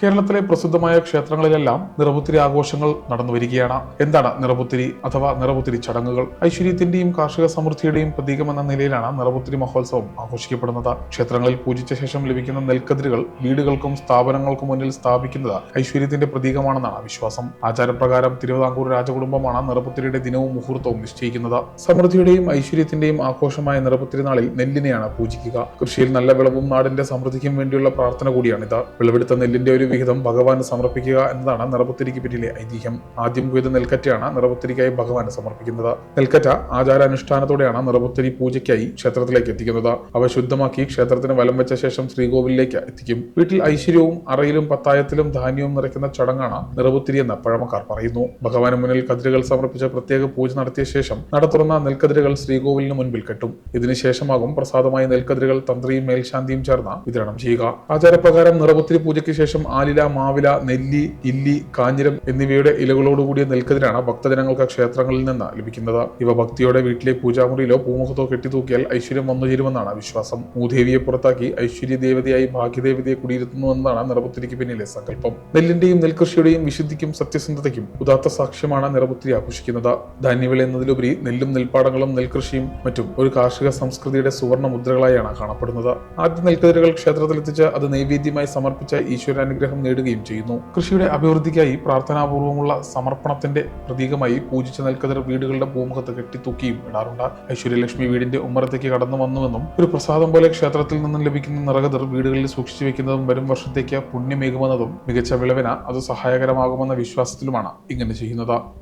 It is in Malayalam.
കേരളത്തിലെ പ്രസിദ്ധമായ ക്ഷേത്രങ്ങളിലെല്ലാം നിറപുത്തിരി ആഘോഷങ്ങൾ നടന്നു വരികയാണ് എന്താണ് നിറപുത്തിരി അഥവാ നിറപുത്തിരി ചടങ്ങുകൾ? ഐശ്വര്യത്തിന്റെയും കാർഷിക സമൃദ്ധിയുടെയും പ്രതീകമെന്ന നിലയിലാണ് നിറപുത്തിരി മഹോത്സവം ആഘോഷിക്കപ്പെടുന്നത്. ക്ഷേത്രങ്ങളിൽ പൂജിച്ച ശേഷം ലഭിക്കുന്ന നെൽക്കതിരുകൾ വീടുകൾക്കും സ്ഥാപനങ്ങൾക്കും മുന്നിൽ സ്ഥാപിക്കുന്നത് ഐശ്വര്യത്തിന്റെ പ്രതീകമാണെന്നാണ് വിശ്വാസം. ആചാരപ്രകാരം തിരുവിതാംകൂർ രാജകുടുംബമാണ് നിറപുത്തിരിയുടെ ദിനവും മുഹൂർത്തവും നിശ്ചയിക്കുന്നത്. സമൃദ്ധിയുടെയും ഐശ്വര്യത്തിന്റെയും ആഘോഷമായ നിറപുത്തിരി നാളിൽ നെല്ലിനെയാണ് പൂജിക്കുക. കൃഷിയിൽ നല്ല വിളവും നാടിന്റെ സമൃദ്ധിക്കും വേണ്ടിയുള്ള പ്രാർത്ഥന കൂടിയാണിത്. വിളവെടുത്ത നെല്ലിന്റെ ഒരു വിഹിതം ഭഗവാന് സമർപ്പിക്കുക എന്നതാണ് നിറപുത്തിരിക്ക് പിന്നിലെ ഐതിഹ്യം. ആദ്യം കൊയ്ത നെൽക്കറ്റയാണ് നിറപുത്തിരിക്കായി ഭഗവാന് സമർപ്പിക്കുന്നത്. നെൽക്കറ്റ ആചാരാനുഷ്ഠാനത്തോടെയാണ് നിറപുത്തിരി പൂജയ്ക്കായി ക്ഷേത്രത്തിലേക്ക് എത്തിക്കുന്നത്. അവ ശുദ്ധമാക്കി ക്ഷേത്രത്തിന് വലം വെച്ച ശേഷം ശ്രീകോവിലേക്ക് എത്തിക്കും. വീട്ടിൽ ഐശ്വര്യവും അറയിലും പത്തായത്തിലും ധാന്യവും നിറയ്ക്കുന്ന ചടങ്ങാണ് നിറപുത്തിരി എന്ന് പഴമക്കാർ പറയുന്നു. ഭഗവാന് മുന്നിൽ കതിരുകൾ സമർപ്പിച്ച പ്രത്യേക പൂജ നടത്തിയ ശേഷം നട തുറന്ന നെൽക്കതിരുകൾ ശ്രീകോവിലിന് മുൻപിൽ കെട്ടും. ഇതിനുശേഷമാകും പ്രസാദമായി നെൽക്കതിരുകൾ തന്ത്രിയും മേൽശാന്തിയും ചേർന്ന് വിതരണം ചെയ്യുക. ആചാരപ്രകാരം നിറപുത്തിരി പൂജയ്ക്ക് ശേഷം ആലില മാവില നെല്ലി ഇല്ലി കാഞ്ഞിരം എന്നിവയുടെ ഇലകളോടുകൂടിയ നെൽക്കതിരാണ് ഭക്തജനങ്ങൾക്ക് ക്ഷേത്രങ്ങളിൽ നിന്ന് ലഭിക്കുന്നത്. ഇവ ഭക്തിയോടെ വീട്ടിലെ പൂജാമുറിയിലോ പൂമുഖത്തോ കെട്ടിത്തൂക്കിയാൽ ഐശ്വര്യം വന്നുചേരുമെന്നാണ് വിശ്വാസം. മൂദേവിയെ പുറത്താക്കി ഐശ്വര്യ ദേവതയായി ഭാഗ്യദേവതയെ കുടിയിരുത്തുന്നുവെന്നാണ് നിറപുത്തിരിക്ക് പിന്നിലെ സങ്കല്പം. നെല്ലിന്റെയും നെൽകൃഷിയുടെയും വിശുദ്ധിക്കും സത്യസന്ധതയ്ക്കും ഉദാത്ത സാക്ഷ്യമാണ് നിറപുത്തിരി ആഘോഷിക്കുന്നത്. ധാന്യവിള എന്നതിലുപരി നെല്ലും നെൽപ്പാടങ്ങളും നെൽകൃഷിയും മറ്റും ഒരു കാർഷിക സംസ്കൃതിയുടെ സുവർണ മുദ്രകളായാണ് കാണപ്പെടുന്നത്. ആദ്യ നെൽക്കതിരുകൾ ക്ഷേത്രത്തിലെത്തിച്ച് അത് നൈവേദ്യമായി സമർപ്പിച്ച ഈശ്വരാനുഗ്രഹം നേടുകയും ചെയ്യുന്നു. കൃഷിയുടെ അഭിവൃദ്ധിക്കായി പ്രാർത്ഥനാപൂർവമുള്ള സമർപ്പണത്തിന്റെ പ്രതീകമായി പൂജിച്ച നെൽക്കതിർ വീടുകളുടെ ഭൂമുഖത്ത് കെട്ടിത്തൂക്കിയും ഇടാറുണ്ട്. ഐശ്വര്യലക്ഷ്മി വീടിന്റെ ഉമ്മറത്തേക്ക് കടന്നു വന്നുവെന്നും ഒരു പ്രസാദം പോലെ ക്ഷേത്രത്തിൽ നിന്നും ലഭിക്കുന്ന നിറകതിർ വീടുകളിൽ സൂക്ഷിച്ചു വെക്കുന്നതും വരും വർഷത്തേക്ക് പുണ്യമേകുമെന്നതും മികച്ച വിളവിന് അത് സഹായകരമാകുമെന്ന വിശ്വാസത്തിലുമാണ് ഇങ്ങനെ ചെയ്യുന്നത്.